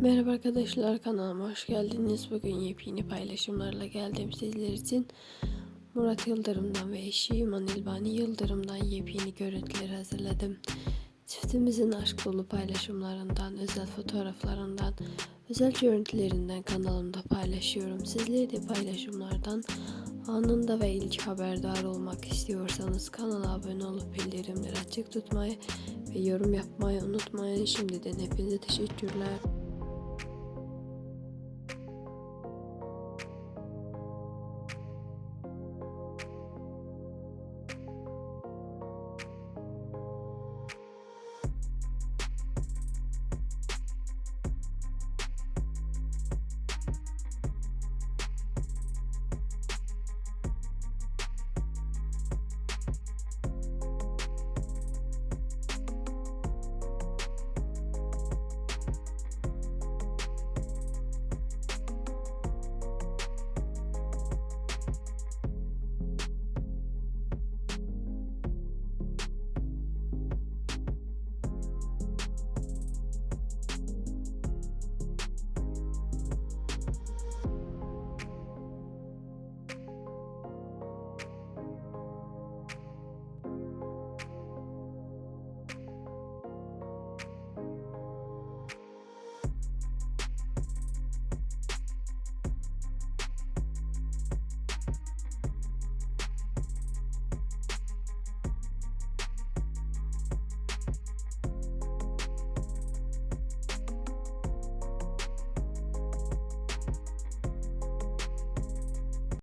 Merhaba arkadaşlar kanalıma hoş geldiniz. Bugün yepyeni paylaşımlarla geldim sizler için. Murat Yıldırım'dan ve eşi İman İlbani Yıldırım'dan yepyeni görüntüler hazırladım. Çiftimizin aşk dolu paylaşımlarından, özel fotoğraflarından, özel görüntülerinden kanalımda paylaşıyorum. Sizler de paylaşımlardan anında ve ilk haberdar olmak istiyorsanız kanala abone olup bildirimleri açık tutmayı ve yorum yapmayı unutmayın. Şimdiden hepinize teşekkürler.